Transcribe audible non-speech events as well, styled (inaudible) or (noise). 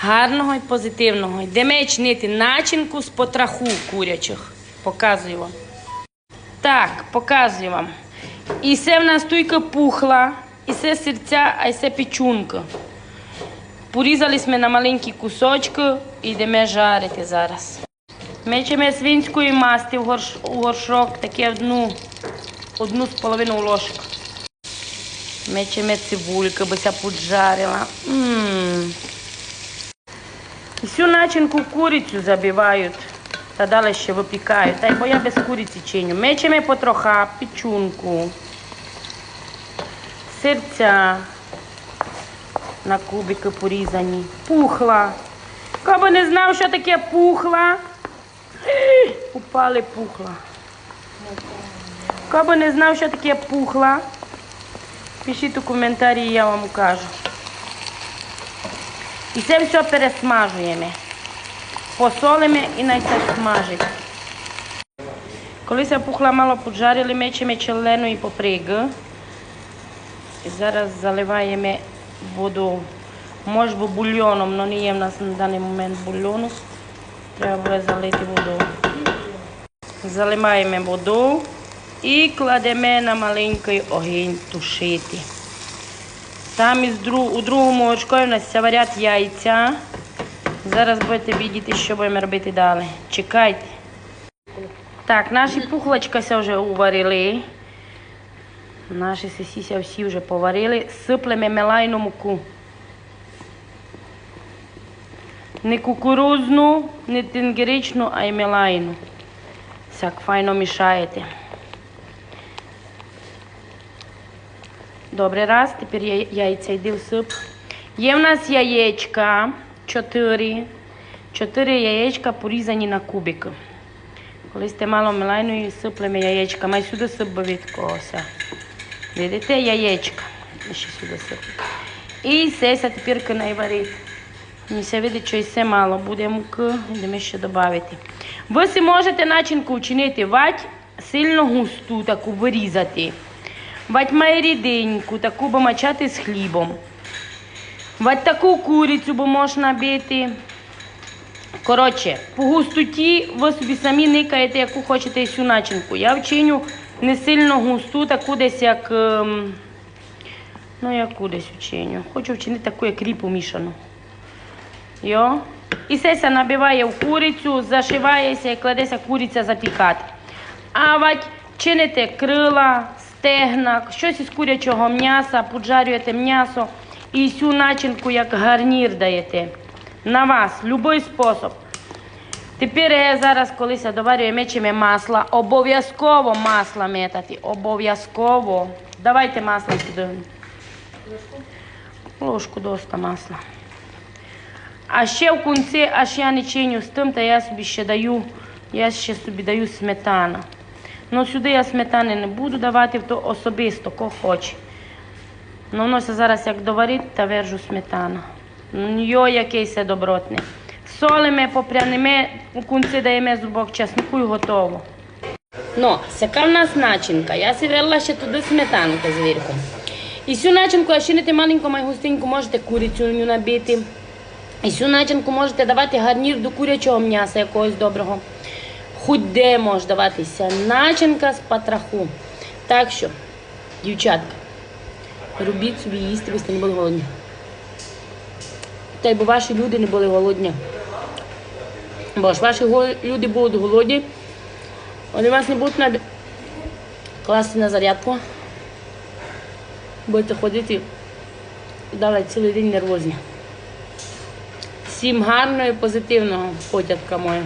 гарного і позитивного. Йдемо чинити начинку з потраху курячих. Показую вам. Так, показую вам. І це в нас туйка пухла, і це серця, а і це печунка. Порізали ми на маленькі кусочки і йдемо жарити зараз. Мечемо свинської масти в горш, у горшок, таке одну, одну з половиною ложку. Мечемо цибульку, бо ся поджарила. М. всю начинку курицю забивають та далі ще випікають. Та й бо я без куриці чиню. Мечемо потроха, печунку, серця на кубики порізані, пухла. Хто не знав, що таке пухла, (clears throat) упали пухла. Хто не знав, що таке пухла, пишіть у коментарі, я вам кажу. І це все пересмажуємо. Посолимо і най це смажить. Коли це пухла мало поджарили, мечемо челену і попригу. І зараз заливаємо воду. Може би бульйоном, але не є в нас на даний момент бульйону. Треба буде залити воду. Заливаємо воду і кладемо на маленький огонь тушити. Там із дру... у другому очку у нас варять яйця. Зараз будете бачити, що будемо робити далі. Чекайте. Так, наші пухлочка вже уварили. Наші сосіся всі вже поварили. Сиплемо мелайну муку. Не кукурузну, не тенгеричну, а й мелайну. Так файно мішаєте. Добре, раз, тепер я- яйця йди в суп. Є в нас яєчка, чотири. Чотири яєчка порізані на кубики. Коли сте мало мелайною, сиплемо яєчка. Май сюди сип відкоса. Видите, яєчка. І Ще сюди сип. І все тепер кинай варити. Мені се видить, що і все мало. Буде муки, йдемо ще додати. Ви можете начинку вчинити вать сильно густу, таку вирізати. Вать має ріденьку, таку бо мачати з хлібом. Вать таку курицю бо можна бити. Коротше, по густоті ви собі самі никаєте, яку хочете всю начинку. Я вчиню не сильно густу, таку десь як. ем, Ну, яку десь вчиню. Хочу вчинити таку, як ріпу мішану. Йо. І це набиває в курицю, зашивається і кладеться куриця запікати. А вать чините крила, стегна, щось із курячого м'яса, поджарюєте м'ясо і всю начинку як гарнір даєте. На вас, будь-який спосіб. Тепер я зараз, коли я доварюю, мечемо масло. Обов'язково масло метати. Обов'язково. Давайте масло сюди. Ложку доста масла. А ще в кінці, аж я не чиню з тим, то я собі ще даю, я ще собі даю сметану. Ну сюди я сметани не буду давати, то особисто, кого хоче. Ну воно зараз як доварить, та вержу сметану. Ну йо, якийсь це добротний. Солимо, попрянемо, у кінці даємо зубок чеснику і готово. Ну, яка в нас начинка? Я сівела ще туди сметанку зверху. І цю начинку, якщо не маленьку, май густеньку, можете курицю набити. І цю начинку можете давати гарнір до курячого м'яса якогось доброго. Хоч де може даватися начинка з патраху. Так що, дівчатка, робіть собі їсти, ви не були голодні. Та й бо ваші люди не були голодні. Бо ж ваші люди будуть голодні, вони вас не будуть набі... класти на зарядку. Будете ходити далі цілий день нервозні. Всім гарного і позитивного потятка моя.